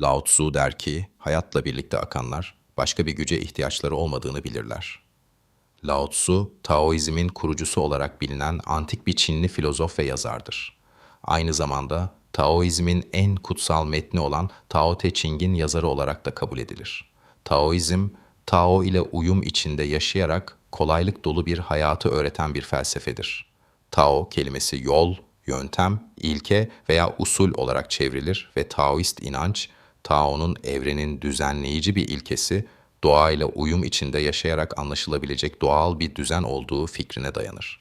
Lao Tzu der ki, hayatla birlikte akanlar başka bir güce ihtiyaçları olmadığını bilirler. Lao Tzu, Taoizmin kurucusu olarak bilinen antik bir Çinli filozof ve yazardır. Aynı zamanda Taoizmin en kutsal metni olan Tao Te Ching'in yazarı olarak da kabul edilir. Taoizm, Tao ile uyum içinde yaşayarak kolaylık dolu bir hayatı öğreten bir felsefedir. Tao kelimesi yol, yöntem, ilke veya usul olarak çevrilir ve Taoist inanç, Tao'nun evrenin düzenleyici bir ilkesi, doğayla uyum içinde yaşayarak anlaşılabilecek doğal bir düzen olduğu fikrine dayanır.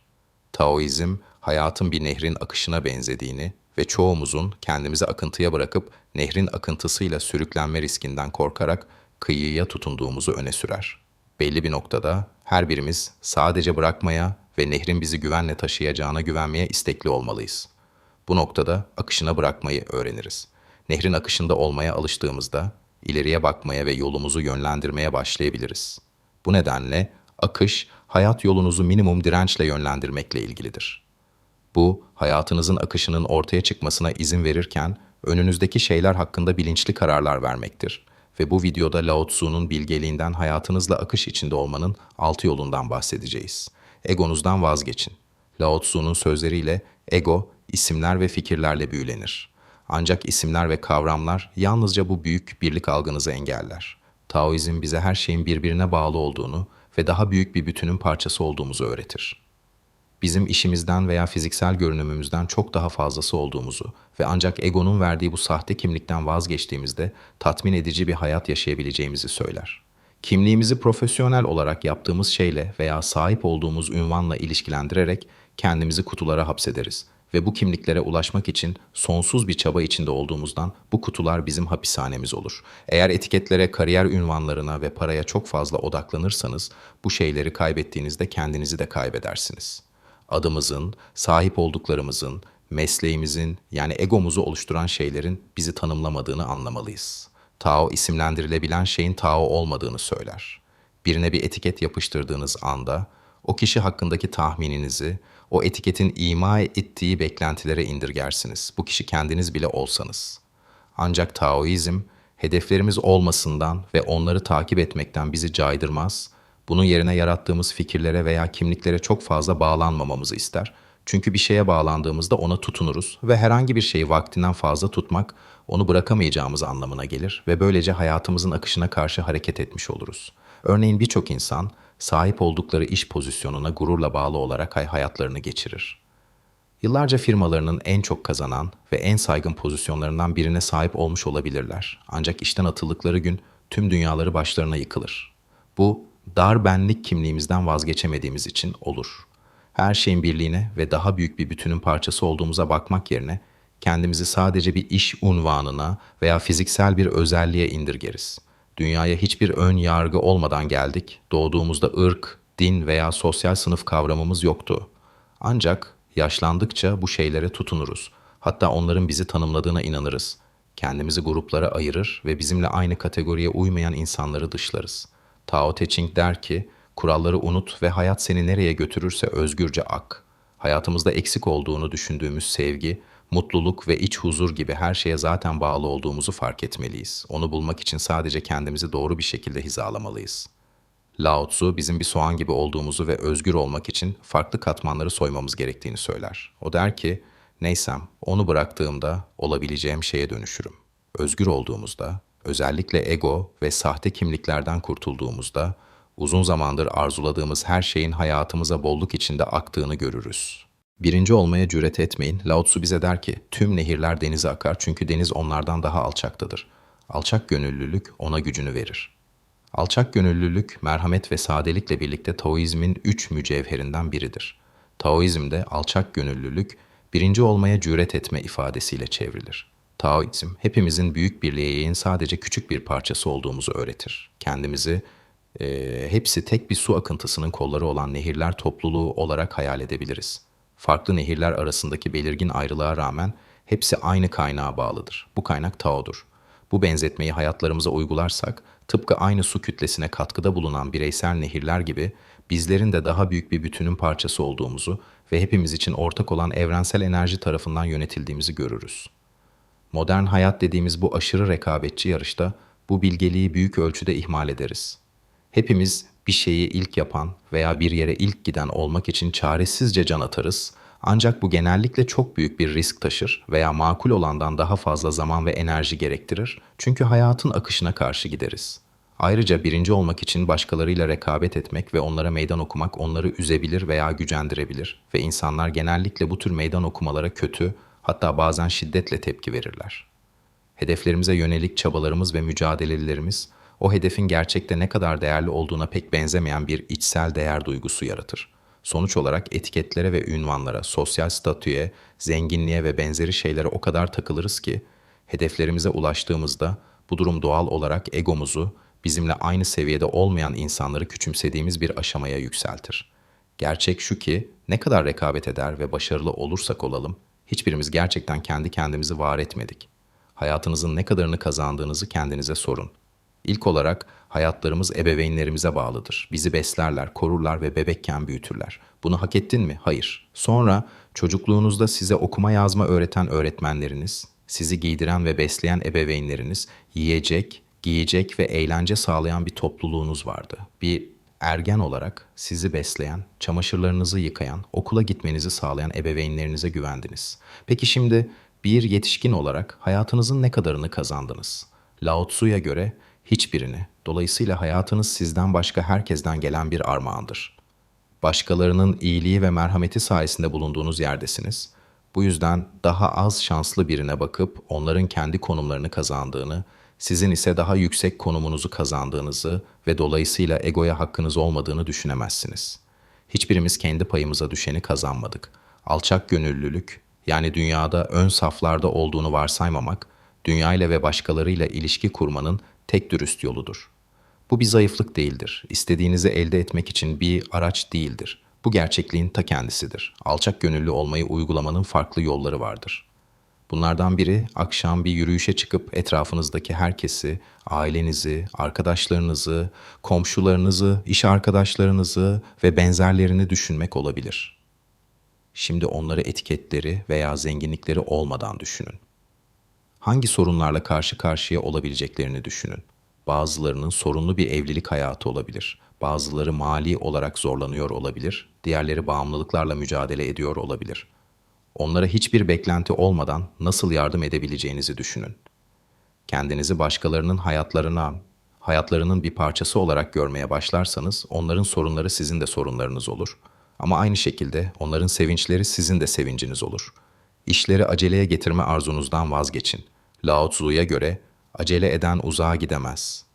Taoizm, hayatın bir nehrin akışına benzediğini ve çoğumuzun kendimizi akıntıya bırakıp nehrin akıntısıyla sürüklenme riskinden korkarak kıyıya tutunduğumuzu öne sürer. Belli bir noktada her birimiz sadece bırakmaya ve nehrin bizi güvenle taşıyacağına güvenmeye istekli olmalıyız. Bu noktada akışına bırakmayı öğreniriz. Nehrin akışında olmaya alıştığımızda ileriye bakmaya ve yolumuzu yönlendirmeye başlayabiliriz. Bu nedenle akış hayat yolunuzu minimum dirençle yönlendirmekle ilgilidir. Bu, hayatınızın akışının ortaya çıkmasına izin verirken önünüzdeki şeyler hakkında bilinçli kararlar vermektir. Ve bu videoda Lao Tzu'nun bilgeliğinden hayatınızla akış içinde olmanın altı yolundan bahsedeceğiz. Egonuzdan vazgeçin. Lao Tzu'nun sözleriyle ego, isimler ve fikirlerle büyülenir. Ancak isimler ve kavramlar yalnızca bu büyük birlik algınızı engeller. Taoizm bize her şeyin birbirine bağlı olduğunu ve daha büyük bir bütünün parçası olduğumuzu öğretir bizim işimizden veya fiziksel görünümümüzden çok daha fazlası olduğumuzu ve ancak egonun verdiği bu sahte kimlikten vazgeçtiğimizde tatmin edici bir hayat yaşayabileceğimizi söyler. Kimliğimizi profesyonel olarak yaptığımız şeyle veya sahip olduğumuz ünvanla ilişkilendirerek kendimizi kutulara hapsederiz ve bu kimliklere ulaşmak için sonsuz bir çaba içinde olduğumuzdan bu kutular bizim hapishanemiz olur. Eğer etiketlere, kariyer ünvanlarına ve paraya çok fazla odaklanırsanız bu şeyleri kaybettiğinizde kendinizi de kaybedersiniz adımızın, sahip olduklarımızın, mesleğimizin yani egomuzu oluşturan şeylerin bizi tanımlamadığını anlamalıyız. Tao isimlendirilebilen şeyin Tao olmadığını söyler. Birine bir etiket yapıştırdığınız anda o kişi hakkındaki tahmininizi o etiketin ima ettiği beklentilere indirgersiniz. Bu kişi kendiniz bile olsanız. Ancak Taoizm hedeflerimiz olmasından ve onları takip etmekten bizi caydırmaz, bunun yerine yarattığımız fikirlere veya kimliklere çok fazla bağlanmamamızı ister. Çünkü bir şeye bağlandığımızda ona tutunuruz ve herhangi bir şeyi vaktinden fazla tutmak onu bırakamayacağımız anlamına gelir ve böylece hayatımızın akışına karşı hareket etmiş oluruz. Örneğin birçok insan sahip oldukları iş pozisyonuna gururla bağlı olarak hayatlarını geçirir. Yıllarca firmalarının en çok kazanan ve en saygın pozisyonlarından birine sahip olmuş olabilirler. Ancak işten atıldıkları gün tüm dünyaları başlarına yıkılır. Bu dar benlik kimliğimizden vazgeçemediğimiz için olur. Her şeyin birliğine ve daha büyük bir bütünün parçası olduğumuza bakmak yerine kendimizi sadece bir iş unvanına veya fiziksel bir özelliğe indirgeriz. Dünyaya hiçbir ön yargı olmadan geldik. Doğduğumuzda ırk, din veya sosyal sınıf kavramımız yoktu. Ancak yaşlandıkça bu şeylere tutunuruz. Hatta onların bizi tanımladığına inanırız. Kendimizi gruplara ayırır ve bizimle aynı kategoriye uymayan insanları dışlarız.'' Tao Te Ching der ki, kuralları unut ve hayat seni nereye götürürse özgürce ak. Hayatımızda eksik olduğunu düşündüğümüz sevgi, mutluluk ve iç huzur gibi her şeye zaten bağlı olduğumuzu fark etmeliyiz. Onu bulmak için sadece kendimizi doğru bir şekilde hizalamalıyız. Lao Tzu bizim bir soğan gibi olduğumuzu ve özgür olmak için farklı katmanları soymamız gerektiğini söyler. O der ki, neysem onu bıraktığımda olabileceğim şeye dönüşürüm. Özgür olduğumuzda özellikle ego ve sahte kimliklerden kurtulduğumuzda uzun zamandır arzuladığımız her şeyin hayatımıza bolluk içinde aktığını görürüz. Birinci olmaya cüret etmeyin. Lao Tzu bize der ki, tüm nehirler denize akar çünkü deniz onlardan daha alçaktadır. Alçak gönüllülük ona gücünü verir. Alçak gönüllülük, merhamet ve sadelikle birlikte Taoizmin üç mücevherinden biridir. Taoizmde alçak gönüllülük, birinci olmaya cüret etme ifadesiyle çevrilir. Taoizm hepimizin büyük birliğin sadece küçük bir parçası olduğumuzu öğretir. Kendimizi e, hepsi tek bir su akıntısının kolları olan nehirler topluluğu olarak hayal edebiliriz. Farklı nehirler arasındaki belirgin ayrılığa rağmen hepsi aynı kaynağa bağlıdır. Bu kaynak Tao'dur. Bu benzetmeyi hayatlarımıza uygularsak tıpkı aynı su kütlesine katkıda bulunan bireysel nehirler gibi bizlerin de daha büyük bir bütünün parçası olduğumuzu ve hepimiz için ortak olan evrensel enerji tarafından yönetildiğimizi görürüz. Modern hayat dediğimiz bu aşırı rekabetçi yarışta bu bilgeliği büyük ölçüde ihmal ederiz. Hepimiz bir şeyi ilk yapan veya bir yere ilk giden olmak için çaresizce can atarız. Ancak bu genellikle çok büyük bir risk taşır veya makul olandan daha fazla zaman ve enerji gerektirir. Çünkü hayatın akışına karşı gideriz. Ayrıca birinci olmak için başkalarıyla rekabet etmek ve onlara meydan okumak onları üzebilir veya gücendirebilir ve insanlar genellikle bu tür meydan okumalara kötü, hatta bazen şiddetle tepki verirler. Hedeflerimize yönelik çabalarımız ve mücadelelerimiz o hedefin gerçekte ne kadar değerli olduğuna pek benzemeyen bir içsel değer duygusu yaratır. Sonuç olarak etiketlere ve ünvanlara, sosyal statüye, zenginliğe ve benzeri şeylere o kadar takılırız ki hedeflerimize ulaştığımızda bu durum doğal olarak egomuzu bizimle aynı seviyede olmayan insanları küçümsediğimiz bir aşamaya yükseltir. Gerçek şu ki ne kadar rekabet eder ve başarılı olursak olalım hiçbirimiz gerçekten kendi kendimizi var etmedik. Hayatınızın ne kadarını kazandığınızı kendinize sorun. İlk olarak hayatlarımız ebeveynlerimize bağlıdır. Bizi beslerler, korurlar ve bebekken büyütürler. Bunu hak ettin mi? Hayır. Sonra çocukluğunuzda size okuma yazma öğreten öğretmenleriniz, sizi giydiren ve besleyen ebeveynleriniz, yiyecek, giyecek ve eğlence sağlayan bir topluluğunuz vardı. Bir ergen olarak sizi besleyen, çamaşırlarınızı yıkayan, okula gitmenizi sağlayan ebeveynlerinize güvendiniz. Peki şimdi bir yetişkin olarak hayatınızın ne kadarını kazandınız? Lao Tzu'ya göre hiçbirini. Dolayısıyla hayatınız sizden başka herkesten gelen bir armağandır. Başkalarının iyiliği ve merhameti sayesinde bulunduğunuz yerdesiniz. Bu yüzden daha az şanslı birine bakıp onların kendi konumlarını kazandığını, sizin ise daha yüksek konumunuzu kazandığınızı ve dolayısıyla egoya hakkınız olmadığını düşünemezsiniz. Hiçbirimiz kendi payımıza düşeni kazanmadık. Alçak gönüllülük, yani dünyada ön saflarda olduğunu varsaymamak, dünyayla ve başkalarıyla ilişki kurmanın tek dürüst yoludur. Bu bir zayıflık değildir. İstediğinizi elde etmek için bir araç değildir. Bu gerçekliğin ta kendisidir. Alçak gönüllü olmayı uygulamanın farklı yolları vardır. Bunlardan biri akşam bir yürüyüşe çıkıp etrafınızdaki herkesi, ailenizi, arkadaşlarınızı, komşularınızı, iş arkadaşlarınızı ve benzerlerini düşünmek olabilir. Şimdi onları etiketleri veya zenginlikleri olmadan düşünün hangi sorunlarla karşı karşıya olabileceklerini düşünün. Bazılarının sorunlu bir evlilik hayatı olabilir. Bazıları mali olarak zorlanıyor olabilir. Diğerleri bağımlılıklarla mücadele ediyor olabilir. Onlara hiçbir beklenti olmadan nasıl yardım edebileceğinizi düşünün. Kendinizi başkalarının hayatlarına, hayatlarının bir parçası olarak görmeye başlarsanız onların sorunları sizin de sorunlarınız olur. Ama aynı şekilde onların sevinçleri sizin de sevinciniz olur. İşleri aceleye getirme arzunuzdan vazgeçin.'' Lao Tzu'ya göre acele eden uzağa gidemez.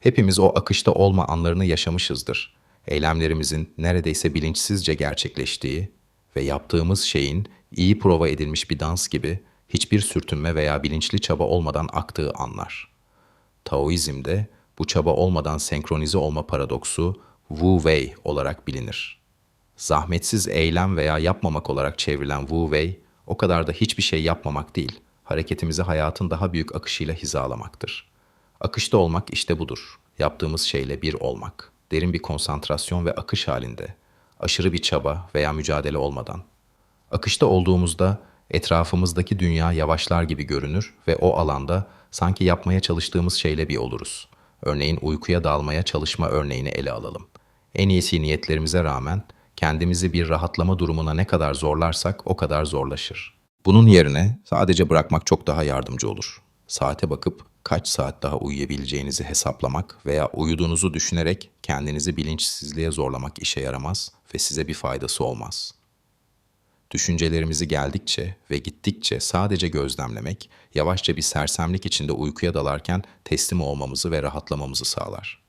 Hepimiz o akışta olma anlarını yaşamışızdır. Eylemlerimizin neredeyse bilinçsizce gerçekleştiği ve yaptığımız şeyin iyi prova edilmiş bir dans gibi hiçbir sürtünme veya bilinçli çaba olmadan aktığı anlar. Taoizm'de bu çaba olmadan senkronize olma paradoksu Wu Wei olarak bilinir. Zahmetsiz eylem veya yapmamak olarak çevrilen Wu Wei, o kadar da hiçbir şey yapmamak değil, hareketimizi hayatın daha büyük akışıyla hizalamaktır. Akışta olmak işte budur. Yaptığımız şeyle bir olmak. Derin bir konsantrasyon ve akış halinde. Aşırı bir çaba veya mücadele olmadan. Akışta olduğumuzda etrafımızdaki dünya yavaşlar gibi görünür ve o alanda sanki yapmaya çalıştığımız şeyle bir oluruz. Örneğin uykuya dalmaya çalışma örneğini ele alalım. En iyisi niyetlerimize rağmen kendimizi bir rahatlama durumuna ne kadar zorlarsak o kadar zorlaşır. Bunun yerine sadece bırakmak çok daha yardımcı olur. Saate bakıp kaç saat daha uyuyabileceğinizi hesaplamak veya uyuduğunuzu düşünerek kendinizi bilinçsizliğe zorlamak işe yaramaz ve size bir faydası olmaz. Düşüncelerimizi geldikçe ve gittikçe sadece gözlemlemek, yavaşça bir sersemlik içinde uykuya dalarken teslim olmamızı ve rahatlamamızı sağlar.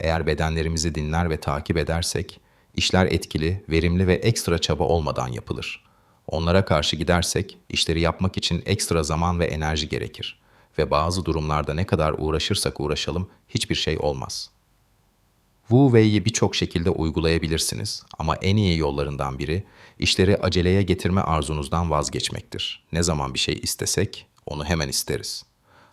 Eğer bedenlerimizi dinler ve takip edersek, işler etkili, verimli ve ekstra çaba olmadan yapılır. Onlara karşı gidersek işleri yapmak için ekstra zaman ve enerji gerekir ve bazı durumlarda ne kadar uğraşırsak uğraşalım hiçbir şey olmaz. Wu Wei'yi birçok şekilde uygulayabilirsiniz ama en iyi yollarından biri işleri aceleye getirme arzunuzdan vazgeçmektir. Ne zaman bir şey istesek onu hemen isteriz.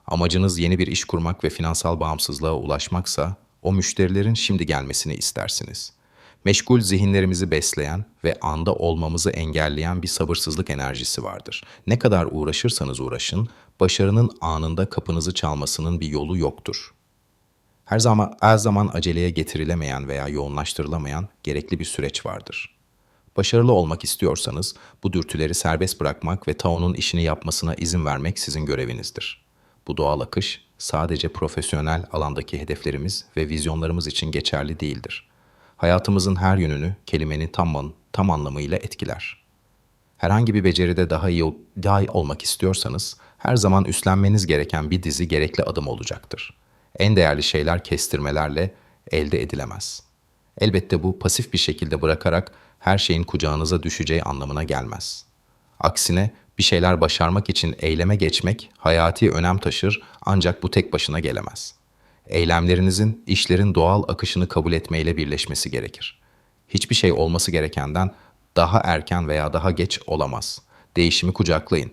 Amacınız yeni bir iş kurmak ve finansal bağımsızlığa ulaşmaksa o müşterilerin şimdi gelmesini istersiniz meşgul zihinlerimizi besleyen ve anda olmamızı engelleyen bir sabırsızlık enerjisi vardır. Ne kadar uğraşırsanız uğraşın, başarının anında kapınızı çalmasının bir yolu yoktur. Her zaman her zaman aceleye getirilemeyen veya yoğunlaştırılamayan gerekli bir süreç vardır. Başarılı olmak istiyorsanız bu dürtüleri serbest bırakmak ve Tao'nun işini yapmasına izin vermek sizin görevinizdir. Bu doğal akış sadece profesyonel alandaki hedeflerimiz ve vizyonlarımız için geçerli değildir. Hayatımızın her yönünü kelimenin tam, tam anlamıyla etkiler. Herhangi bir beceride daha iyi, daha iyi olmak istiyorsanız her zaman üstlenmeniz gereken bir dizi gerekli adım olacaktır. En değerli şeyler kestirmelerle elde edilemez. Elbette bu pasif bir şekilde bırakarak her şeyin kucağınıza düşeceği anlamına gelmez. Aksine bir şeyler başarmak için eyleme geçmek hayati önem taşır ancak bu tek başına gelemez. Eylemlerinizin işlerin doğal akışını kabul etmeyle birleşmesi gerekir. Hiçbir şey olması gerekenden daha erken veya daha geç olamaz. Değişimi kucaklayın.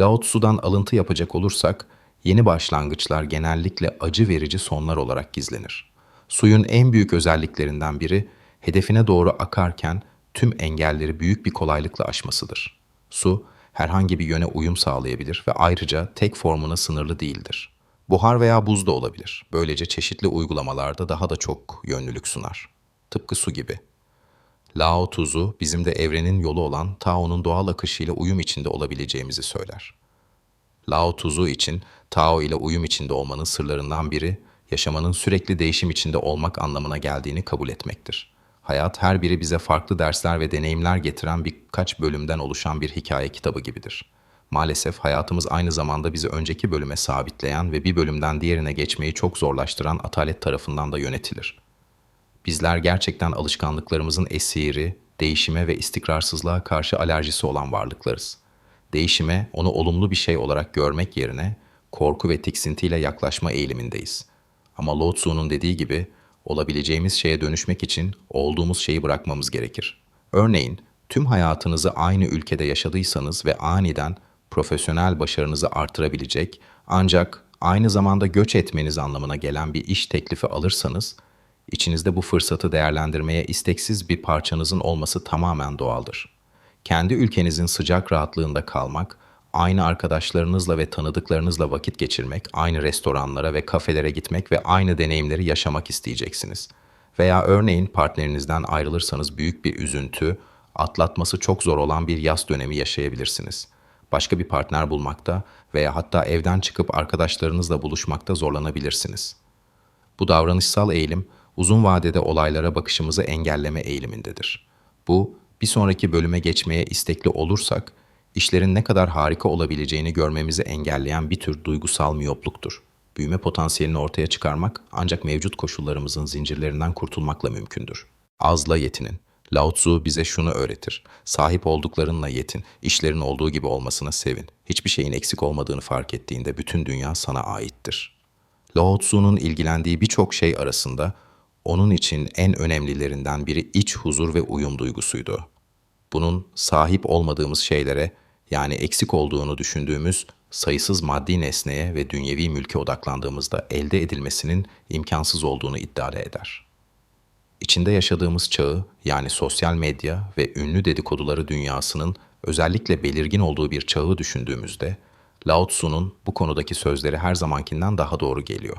Lao Tzu'dan alıntı yapacak olursak, yeni başlangıçlar genellikle acı verici sonlar olarak gizlenir. Suyun en büyük özelliklerinden biri, hedefine doğru akarken tüm engelleri büyük bir kolaylıkla aşmasıdır. Su, herhangi bir yöne uyum sağlayabilir ve ayrıca tek formuna sınırlı değildir. Buhar veya buz da olabilir. Böylece çeşitli uygulamalarda daha da çok yönlülük sunar. Tıpkı su gibi. Lao Tzu bizim de evrenin yolu olan Tao'nun doğal akışıyla uyum içinde olabileceğimizi söyler. Lao Tzu için Tao ile uyum içinde olmanın sırlarından biri, yaşamanın sürekli değişim içinde olmak anlamına geldiğini kabul etmektir. Hayat her biri bize farklı dersler ve deneyimler getiren birkaç bölümden oluşan bir hikaye kitabı gibidir. Maalesef hayatımız aynı zamanda bizi önceki bölüme sabitleyen ve bir bölümden diğerine geçmeyi çok zorlaştıran atalet tarafından da yönetilir. Bizler gerçekten alışkanlıklarımızın esiri, değişime ve istikrarsızlığa karşı alerjisi olan varlıklarız. Değişime, onu olumlu bir şey olarak görmek yerine korku ve tiksintiyle yaklaşma eğilimindeyiz. Ama Lao Tzu'nun dediği gibi, olabileceğimiz şeye dönüşmek için olduğumuz şeyi bırakmamız gerekir. Örneğin, tüm hayatınızı aynı ülkede yaşadıysanız ve aniden profesyonel başarınızı artırabilecek ancak aynı zamanda göç etmeniz anlamına gelen bir iş teklifi alırsanız, İçinizde bu fırsatı değerlendirmeye isteksiz bir parçanızın olması tamamen doğaldır. Kendi ülkenizin sıcak rahatlığında kalmak, aynı arkadaşlarınızla ve tanıdıklarınızla vakit geçirmek, aynı restoranlara ve kafelere gitmek ve aynı deneyimleri yaşamak isteyeceksiniz. Veya örneğin partnerinizden ayrılırsanız büyük bir üzüntü, atlatması çok zor olan bir yaz dönemi yaşayabilirsiniz. Başka bir partner bulmakta veya hatta evden çıkıp arkadaşlarınızla buluşmakta zorlanabilirsiniz. Bu davranışsal eğilim uzun vadede olaylara bakışımızı engelleme eğilimindedir. Bu, bir sonraki bölüme geçmeye istekli olursak, işlerin ne kadar harika olabileceğini görmemizi engelleyen bir tür duygusal miyopluktur. Büyüme potansiyelini ortaya çıkarmak ancak mevcut koşullarımızın zincirlerinden kurtulmakla mümkündür. Azla yetinin. Lao Tzu bize şunu öğretir. Sahip olduklarınla yetin, işlerin olduğu gibi olmasına sevin. Hiçbir şeyin eksik olmadığını fark ettiğinde bütün dünya sana aittir. Lao Tzu'nun ilgilendiği birçok şey arasında onun için en önemlilerinden biri iç huzur ve uyum duygusuydu. Bunun sahip olmadığımız şeylere yani eksik olduğunu düşündüğümüz sayısız maddi nesneye ve dünyevi mülke odaklandığımızda elde edilmesinin imkansız olduğunu iddia eder. İçinde yaşadığımız çağı yani sosyal medya ve ünlü dedikoduları dünyasının özellikle belirgin olduğu bir çağı düşündüğümüzde Lao Tzu'nun bu konudaki sözleri her zamankinden daha doğru geliyor.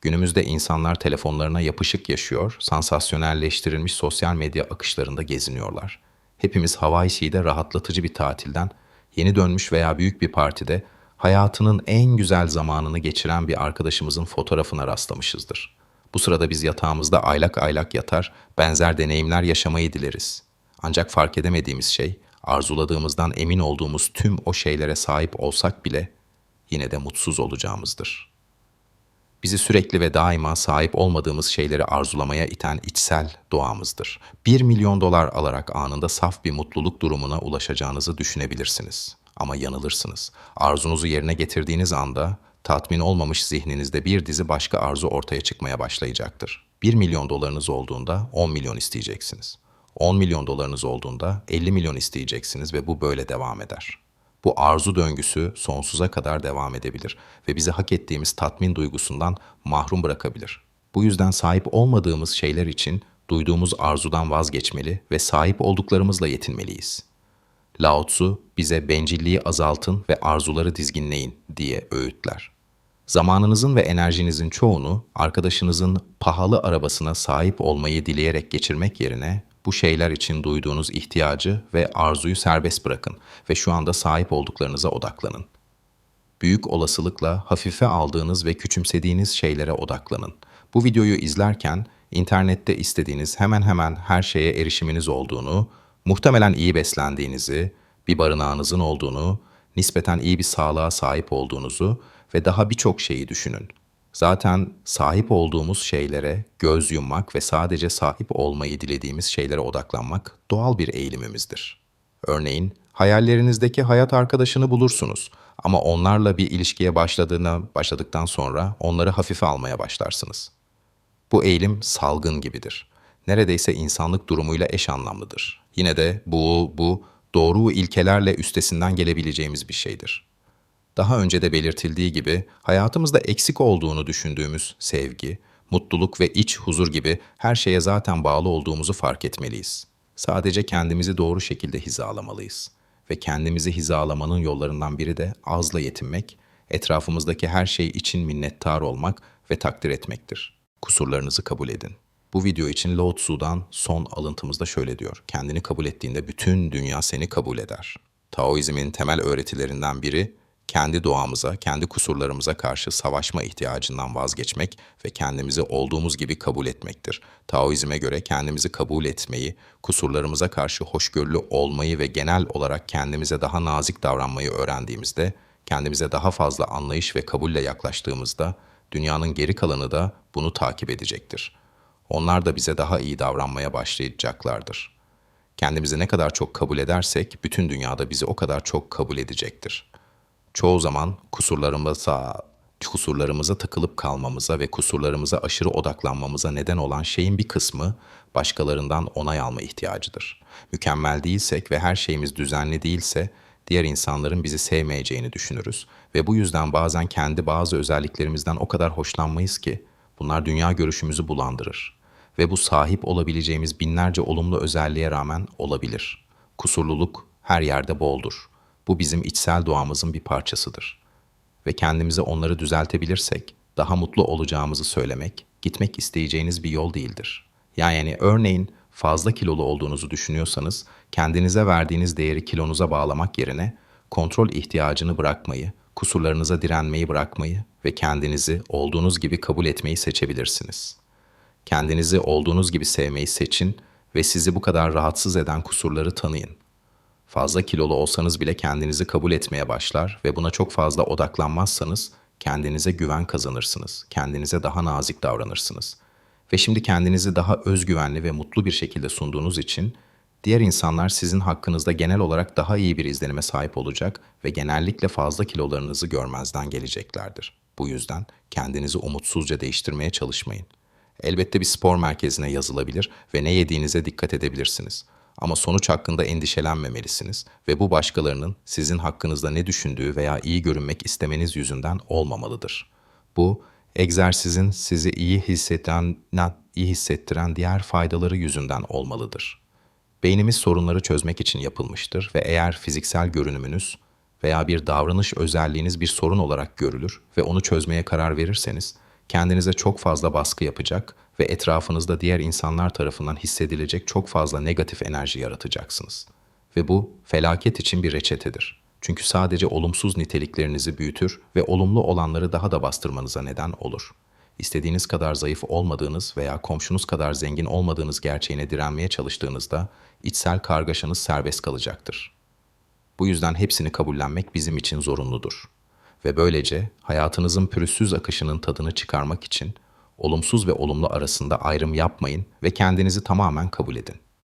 Günümüzde insanlar telefonlarına yapışık yaşıyor, sansasyonelleştirilmiş sosyal medya akışlarında geziniyorlar. Hepimiz Hawaii'de rahatlatıcı bir tatilden, yeni dönmüş veya büyük bir partide hayatının en güzel zamanını geçiren bir arkadaşımızın fotoğrafına rastlamışızdır. Bu sırada biz yatağımızda aylak aylak yatar, benzer deneyimler yaşamayı dileriz. Ancak fark edemediğimiz şey, arzuladığımızdan emin olduğumuz tüm o şeylere sahip olsak bile yine de mutsuz olacağımızdır.'' bizi sürekli ve daima sahip olmadığımız şeyleri arzulamaya iten içsel doğamızdır. 1 milyon dolar alarak anında saf bir mutluluk durumuna ulaşacağınızı düşünebilirsiniz. Ama yanılırsınız. Arzunuzu yerine getirdiğiniz anda tatmin olmamış zihninizde bir dizi başka arzu ortaya çıkmaya başlayacaktır. 1 milyon dolarınız olduğunda 10 milyon isteyeceksiniz. 10 milyon dolarınız olduğunda 50 milyon isteyeceksiniz ve bu böyle devam eder. Bu arzu döngüsü sonsuza kadar devam edebilir ve bizi hak ettiğimiz tatmin duygusundan mahrum bırakabilir. Bu yüzden sahip olmadığımız şeyler için duyduğumuz arzudan vazgeçmeli ve sahip olduklarımızla yetinmeliyiz. Lao Tzu bize bencilliği azaltın ve arzuları dizginleyin diye öğütler. Zamanınızın ve enerjinizin çoğunu arkadaşınızın pahalı arabasına sahip olmayı dileyerek geçirmek yerine bu şeyler için duyduğunuz ihtiyacı ve arzuyu serbest bırakın ve şu anda sahip olduklarınıza odaklanın. Büyük olasılıkla hafife aldığınız ve küçümsediğiniz şeylere odaklanın. Bu videoyu izlerken internette istediğiniz hemen hemen her şeye erişiminiz olduğunu, muhtemelen iyi beslendiğinizi, bir barınağınızın olduğunu, nispeten iyi bir sağlığa sahip olduğunuzu ve daha birçok şeyi düşünün. Zaten sahip olduğumuz şeylere göz yummak ve sadece sahip olmayı dilediğimiz şeylere odaklanmak doğal bir eğilimimizdir. Örneğin hayallerinizdeki hayat arkadaşını bulursunuz ama onlarla bir ilişkiye başladığına başladıktan sonra onları hafife almaya başlarsınız. Bu eğilim salgın gibidir. Neredeyse insanlık durumuyla eş anlamlıdır. Yine de bu bu doğru ilkelerle üstesinden gelebileceğimiz bir şeydir. Daha önce de belirtildiği gibi hayatımızda eksik olduğunu düşündüğümüz sevgi, mutluluk ve iç huzur gibi her şeye zaten bağlı olduğumuzu fark etmeliyiz. Sadece kendimizi doğru şekilde hizalamalıyız. Ve kendimizi hizalamanın yollarından biri de azla yetinmek, etrafımızdaki her şey için minnettar olmak ve takdir etmektir. Kusurlarınızı kabul edin. Bu video için Lao Tzu'dan son alıntımızda şöyle diyor. Kendini kabul ettiğinde bütün dünya seni kabul eder. Taoizmin temel öğretilerinden biri kendi doğamıza, kendi kusurlarımıza karşı savaşma ihtiyacından vazgeçmek ve kendimizi olduğumuz gibi kabul etmektir. Taoizme göre kendimizi kabul etmeyi, kusurlarımıza karşı hoşgörülü olmayı ve genel olarak kendimize daha nazik davranmayı öğrendiğimizde, kendimize daha fazla anlayış ve kabulle yaklaştığımızda dünyanın geri kalanı da bunu takip edecektir. Onlar da bize daha iyi davranmaya başlayacaklardır. Kendimizi ne kadar çok kabul edersek bütün dünyada bizi o kadar çok kabul edecektir.'' Çoğu zaman kusurlarımıza, kusurlarımıza takılıp kalmamıza ve kusurlarımıza aşırı odaklanmamıza neden olan şeyin bir kısmı başkalarından onay alma ihtiyacıdır. Mükemmel değilsek ve her şeyimiz düzenli değilse diğer insanların bizi sevmeyeceğini düşünürüz ve bu yüzden bazen kendi bazı özelliklerimizden o kadar hoşlanmayız ki bunlar dünya görüşümüzü bulandırır ve bu sahip olabileceğimiz binlerce olumlu özelliğe rağmen olabilir. Kusurluluk her yerde boldur. Bu bizim içsel doğamızın bir parçasıdır. Ve kendimize onları düzeltebilirsek daha mutlu olacağımızı söylemek, gitmek isteyeceğiniz bir yol değildir. Yani örneğin fazla kilolu olduğunuzu düşünüyorsanız kendinize verdiğiniz değeri kilonuza bağlamak yerine kontrol ihtiyacını bırakmayı, kusurlarınıza direnmeyi bırakmayı ve kendinizi olduğunuz gibi kabul etmeyi seçebilirsiniz. Kendinizi olduğunuz gibi sevmeyi seçin ve sizi bu kadar rahatsız eden kusurları tanıyın. Fazla kilolu olsanız bile kendinizi kabul etmeye başlar ve buna çok fazla odaklanmazsanız kendinize güven kazanırsınız. Kendinize daha nazik davranırsınız. Ve şimdi kendinizi daha özgüvenli ve mutlu bir şekilde sunduğunuz için diğer insanlar sizin hakkınızda genel olarak daha iyi bir izlenime sahip olacak ve genellikle fazla kilolarınızı görmezden geleceklerdir. Bu yüzden kendinizi umutsuzca değiştirmeye çalışmayın. Elbette bir spor merkezine yazılabilir ve ne yediğinize dikkat edebilirsiniz. Ama sonuç hakkında endişelenmemelisiniz ve bu başkalarının sizin hakkınızda ne düşündüğü veya iyi görünmek istemeniz yüzünden olmamalıdır. Bu, egzersizin sizi iyi hissettiren, iyi hissettiren diğer faydaları yüzünden olmalıdır. Beynimiz sorunları çözmek için yapılmıştır ve eğer fiziksel görünümünüz veya bir davranış özelliğiniz bir sorun olarak görülür ve onu çözmeye karar verirseniz, kendinize çok fazla baskı yapacak ve etrafınızda diğer insanlar tarafından hissedilecek çok fazla negatif enerji yaratacaksınız. Ve bu felaket için bir reçetedir. Çünkü sadece olumsuz niteliklerinizi büyütür ve olumlu olanları daha da bastırmanıza neden olur. İstediğiniz kadar zayıf olmadığınız veya komşunuz kadar zengin olmadığınız gerçeğine direnmeye çalıştığınızda içsel kargaşanız serbest kalacaktır. Bu yüzden hepsini kabullenmek bizim için zorunludur. Ve böylece hayatınızın pürüzsüz akışının tadını çıkarmak için olumsuz ve olumlu arasında ayrım yapmayın ve kendinizi tamamen kabul edin.